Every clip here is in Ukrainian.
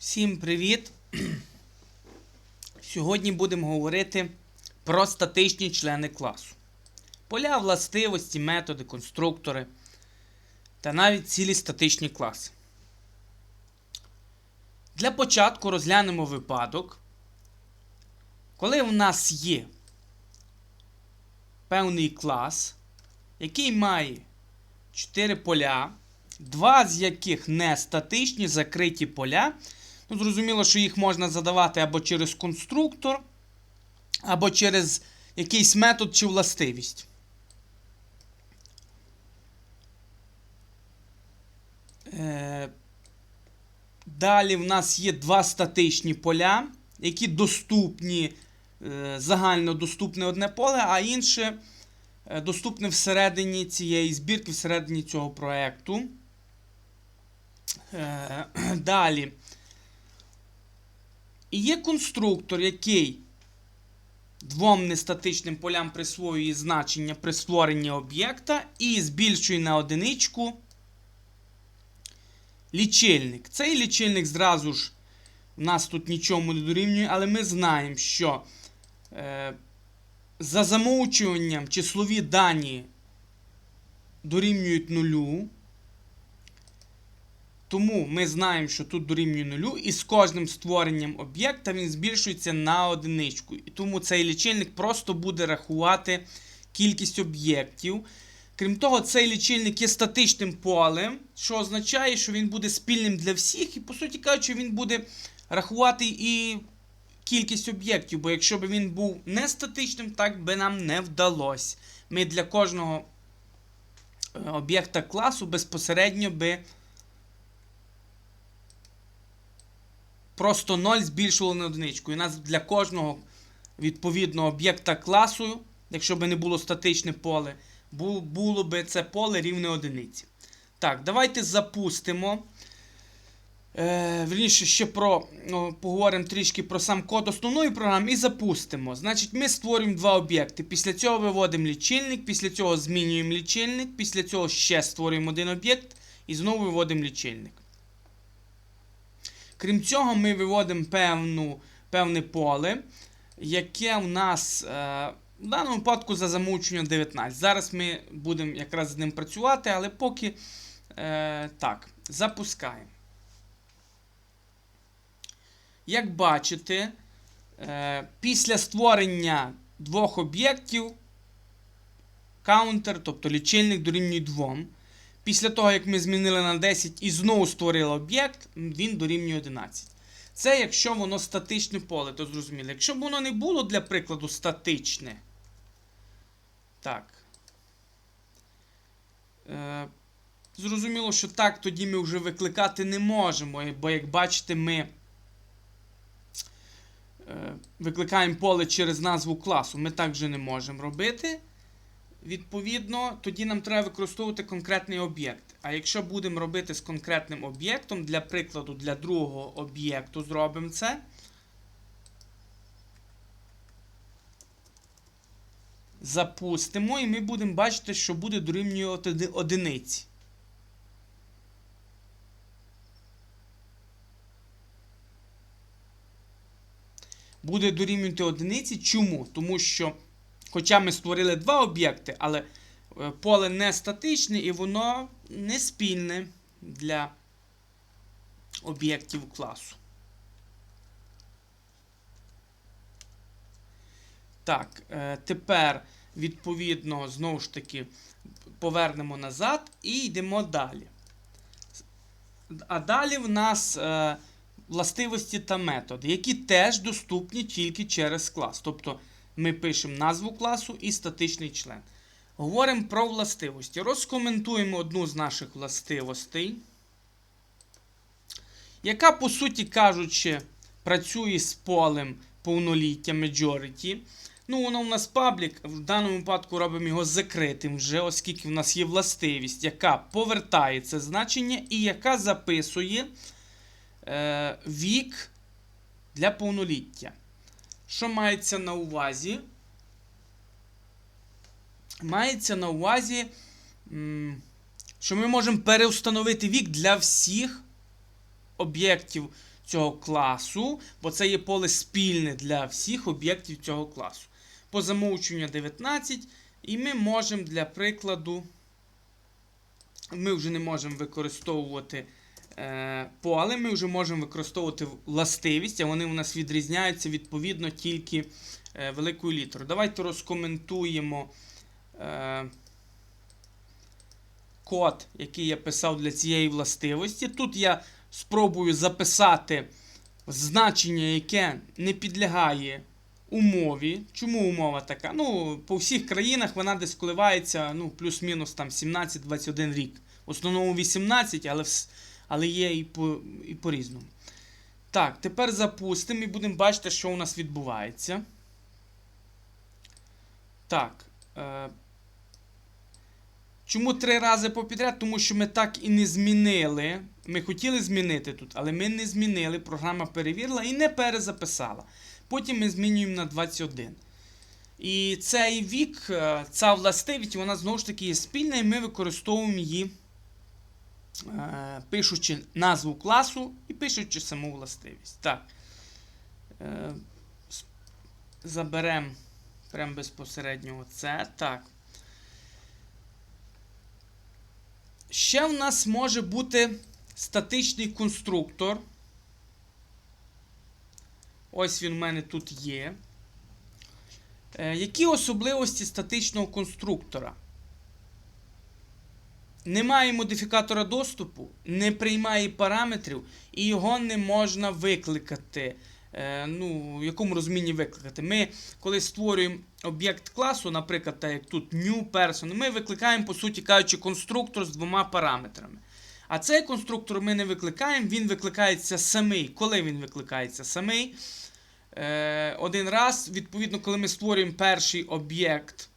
Всім привіт! Сьогодні будемо говорити про статичні члени класу. Поля, властивості, методи, конструктори та навіть цілі статичні класи. Для початку розглянемо випадок, коли в нас є певний клас, який має 4 поля, два з яких не статичні, закриті поля. Ну, зрозуміло, що їх можна задавати або через конструктор, або через якийсь метод чи властивість. Е, Далі в нас є два статичні поля, які доступні, е, загально доступне одне поле, а інше е, доступне всередині цієї збірки, всередині цього проєкту. Далі. І є конструктор, який двом нестатичним полям присвоює значення при створенні об'єкта і збільшує на одиничку лічильник. Цей лічильник зразу ж у нас тут нічому не дорівнює, але ми знаємо, що е, за замовчуванням числові дані дорівнюють нулю. Тому ми знаємо, що тут дорівнює нулю, і з кожним створенням об'єкта він збільшується на одиничку. І тому цей лічильник просто буде рахувати кількість об'єктів. Крім того, цей лічильник є статичним полем, що означає, що він буде спільним для всіх, і, по суті кажучи, він буде рахувати і кількість об'єктів. Бо якщо б він був не статичним, так би нам не вдалося. Ми для кожного е, об'єкта класу безпосередньо би. Просто 0 збільшували на одиничку. І у нас для кожного відповідного об'єкта класу, якщо б не було статичне поле, було б це поле рівне одиниці. Так, давайте запустимо. Е, Вірніше, ще про, ну, поговоримо трішки про сам код основної програми і запустимо. Значить, ми створюємо два об'єкти. Після цього виводимо лічильник, після цього змінюємо лічильник, після цього ще створюємо один об'єкт і знову виводимо лічильник. Крім цього, ми виводимо певну, певне поле, яке у нас е, в даному випадку за замовченням 19. Зараз ми будемо якраз з ним працювати, але поки е, так, запускаємо. Як бачите, е, після створення двох об'єктів каунтер, тобто лічильник дорівнює 2. Після того, як ми змінили на 10 і знову створили об'єкт, він дорівнює 11. Це якщо воно статичне поле, то зрозуміло. Якщо б воно не було, для прикладу, статичне. Так. Е, Зрозуміло, що так тоді ми вже викликати не можемо. Бо, як бачите, ми е, викликаємо поле через назву класу. Ми так вже не можемо робити. Відповідно, тоді нам треба використовувати конкретний об'єкт. А якщо будемо робити з конкретним об'єктом, для прикладу, для другого об'єкту зробимо це. Запустимо, і ми будемо бачити, що буде дорівнювати одиниці. Буде дорівнювати одиниці. Чому? Тому що. Хоча ми створили два об'єкти, але е, поле не статичне і воно не спільне для об'єктів класу. Так, е, тепер, відповідно, знову ж таки, повернемо назад і йдемо далі. А далі в нас е, властивості та методи, які теж доступні тільки через клас. Тобто ми пишемо назву класу і статичний член. Говоримо про властивості. Розкоментуємо одну з наших властивостей, яка, по суті кажучи, працює з полем повноліття majority. Ну, воно у нас паблік, в даному випадку робимо його закритим вже, оскільки в нас є властивість, яка повертає це значення і яка записує е, вік для повноліття. Що мається на увазі? Мається на увазі, що ми можемо переустановити вік для всіх об'єктів цього класу, бо це є поле спільне для всіх об'єктів цього класу. По замовчуванню 19, і ми можемо для прикладу, ми вже не можемо використовувати поле, ми вже можемо використовувати властивість, а вони у нас відрізняються відповідно тільки е, великою літерою. Давайте розкоментуємо е, код, який я писав для цієї властивості. Тут я спробую записати значення, яке не підлягає умові. Чому умова така? Ну, по всіх країнах вона десь коливається ну, плюс-мінус там 17-21 рік. В основному 18, але, але є і по, і по-різному. Так, тепер запустимо і будемо бачити, що у нас відбувається. Так. Е, Чому три рази попідряд? Тому що ми так і не змінили. Ми хотіли змінити тут, але ми не змінили. Програма перевірила і не перезаписала. Потім ми змінюємо на 21. І цей вік, е, ця властивість, вона знову ж таки є спільна, і ми використовуємо її, пишучи назву класу і пишучи саму властивість. Так. Е, Заберемо прямо безпосередньо це. Так. Ще в нас може бути статичний конструктор. Ось він в мене тут є. Е, які особливості статичного конструктора? Немає модифікатора доступу, не приймає параметрів, і його не можна викликати. Е, ну, в якому розумінні викликати? Ми, коли створюємо об'єкт класу, наприклад, так як тут new person, ми викликаємо, по суті кажучи, конструктор з двома параметрами. А цей конструктор ми не викликаємо, він викликається самий. Коли він викликається самий? Е, один раз, відповідно, коли ми створюємо перший об'єкт,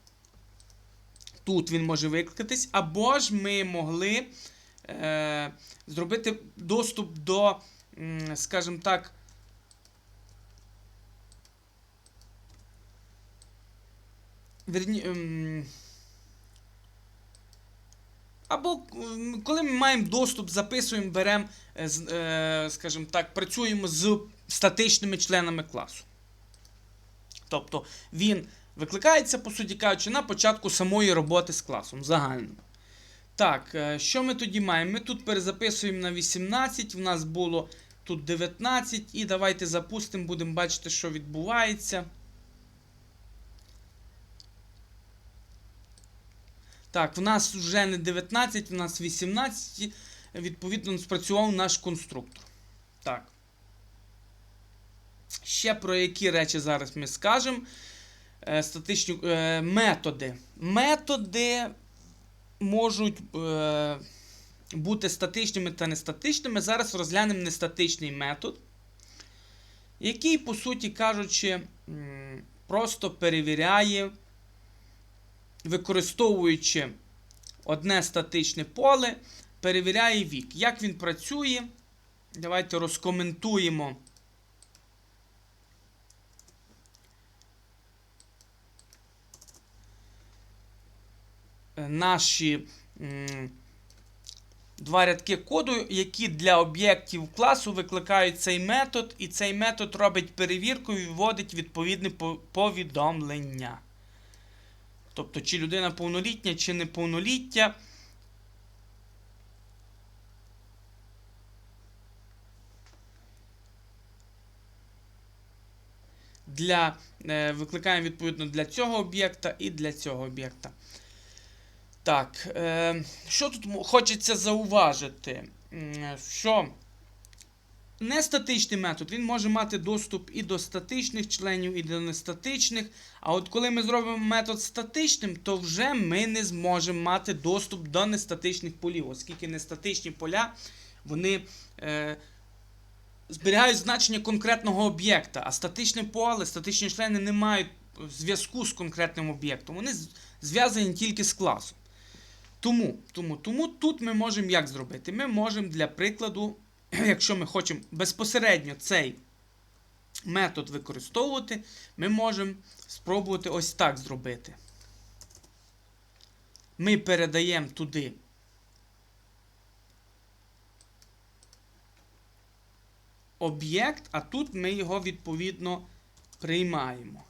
тут він може викликатись, або ж ми могли е, зробити доступ до, скажімо так, Верні, ем, або коли ми маємо доступ, записуємо, беремо, е, е, скажімо так, працюємо з статичними членами класу. Тобто він викликається, по суті кажучи, на початку самої роботи з класом загально. Так, е, що ми тоді маємо? Ми тут перезаписуємо на 18, в нас було тут 19, і давайте запустимо, будемо бачити, що відбувається. Так, в нас вже не 19, в нас 18, відповідно, спрацював наш конструктор. Так. Ще про які речі зараз ми скажемо. Е, статичні е, методи. Методи можуть е, бути статичними та нестатичними. Зараз розглянемо нестатичний метод, який, по суті кажучи, просто перевіряє використовуючи одне статичне поле, перевіряє вік. Як він працює? Давайте розкоментуємо. Наші два рядки коду, які для об'єктів класу викликають цей метод, і цей метод робить перевірку і вводить відповідне повідомлення. Тобто, чи людина повнолітня, чи неповноліття. Для, е, викликаємо відповідно для цього об'єкта і для цього об'єкта. Так, е, що тут хочеться зауважити? Що Нестатичний метод він може мати доступ і до статичних членів, і до нестатичних. А от коли ми зробимо метод статичним, то вже ми не зможемо мати доступ до нестатичних полів, оскільки нестатичні поля вони е, зберігають значення конкретного об'єкта, а статичне поле, статичні члени не мають зв'язку з конкретним об'єктом. Вони зв'язані тільки з класом. Тому, тому, тому тут ми можемо як зробити? Ми можемо для прикладу якщо ми хочемо безпосередньо цей метод використовувати, ми можемо спробувати ось так зробити. Ми передаємо туди об'єкт, а тут ми його відповідно приймаємо.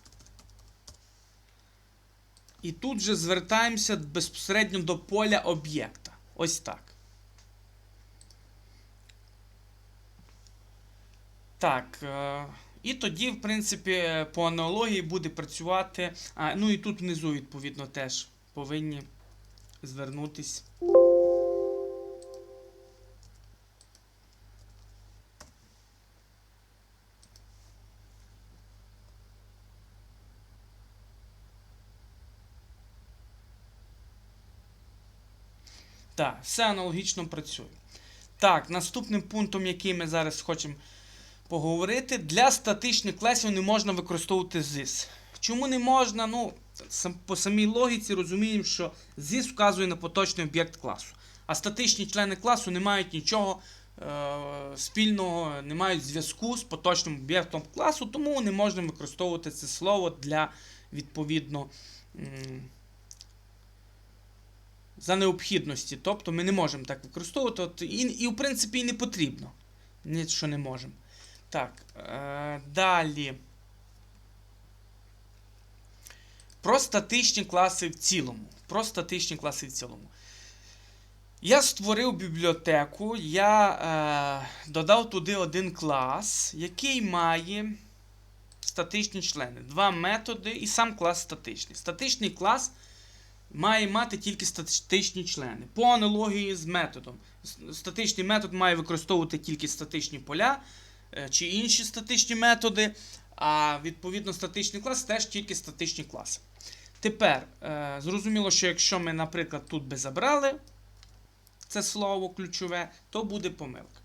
І тут же звертаємося безпосередньо до поля об'єкта. Ось так. Так. Е і тоді, в принципі, по аналогії буде працювати. Ну і тут внизу, відповідно, теж повинні звернутись. Так, все аналогічно працює. Так, наступним пунктом, який ми зараз хочемо поговорити, для статичних класів не можна використовувати ZIS. Чому не можна? Ну, по самій логіці розуміємо, що ZIS вказує на поточний об'єкт класу. А статичні члени класу не мають нічого е, спільного, не мають зв'язку з поточним об'єктом класу, тому не можна використовувати це слово для відповідно. М за необхідності. Тобто ми не можемо так використовувати. І, і в принципі, і не потрібно. Нічого не можемо. Так. Е, Далі. Про статичні класи в цілому. Про статичні класи в цілому. Я створив бібліотеку, я е, додав туди один клас, який має статичні члени. Два методи і сам клас статичний. Статичний клас має мати тільки статичні члени. По аналогії з методом. Статичний метод має використовувати тільки статичні поля е, чи інші статичні методи. А відповідно статичний клас теж тільки статичні класи. Тепер, е, зрозуміло, що якщо ми, наприклад, тут би забрали це слово ключове, то буде помилка.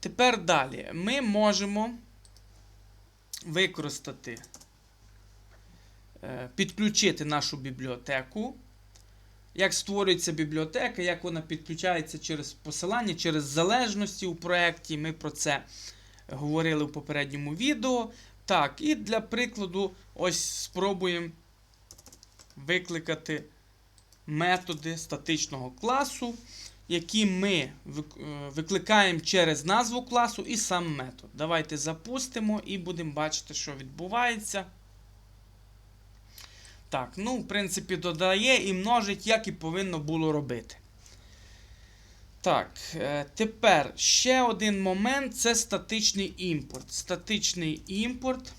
Тепер далі ми можемо використати, е, підключити нашу бібліотеку. Як створюється бібліотека, як вона підключається через посилання, через залежності у проєкті. Ми про це говорили в попередньому відео. Так, і для прикладу, ось спробуємо викликати методи статичного класу, які ми викликаємо через назву класу і сам метод. Давайте запустимо і будемо бачити, що відбувається. Так, ну, в принципі, додає і множить, як і повинно було робити. Так, е, тепер ще один момент це статичний імпорт. Статичний імпорт.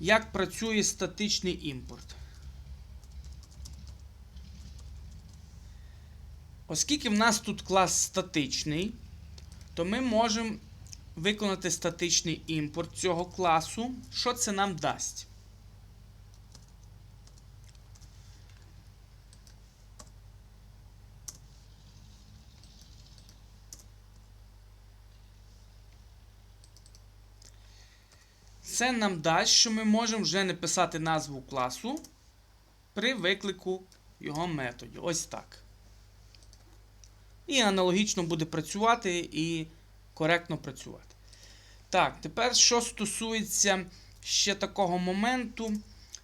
Як працює статичний імпорт? Оскільки в нас тут клас статичний, то ми можемо виконати статичний імпорт цього класу. Що це нам дасть? Це нам дасть, що ми можемо вже не писати назву класу при виклику його методів. Ось так. І аналогічно буде працювати і коректно працювати. Так, тепер, що стосується ще такого моменту.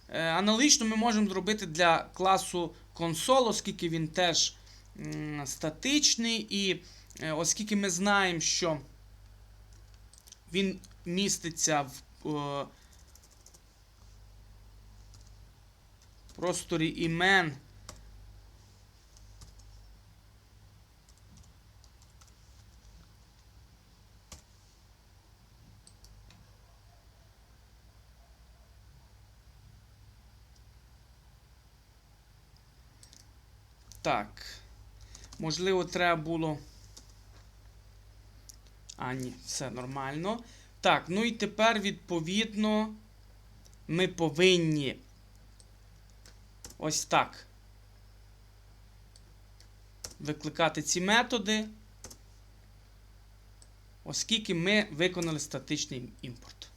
Е, аналогічно ми можемо зробити для класу консол, оскільки він теж статичний, і е, оскільки ми знаємо, що він міститься в просторі імен. Так. Можливо, треба було. А, ні, все нормально. Так, ну і тепер, відповідно, ми повинні ось так викликати ці методи, оскільки ми виконали статичний імпорт.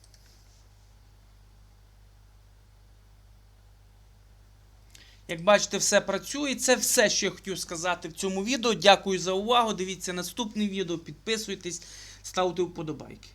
Як бачите, все працює. Це все, що я хотів сказати в цьому відео. Дякую за увагу. Дивіться наступне відео, підписуйтесь, ставте вподобайки.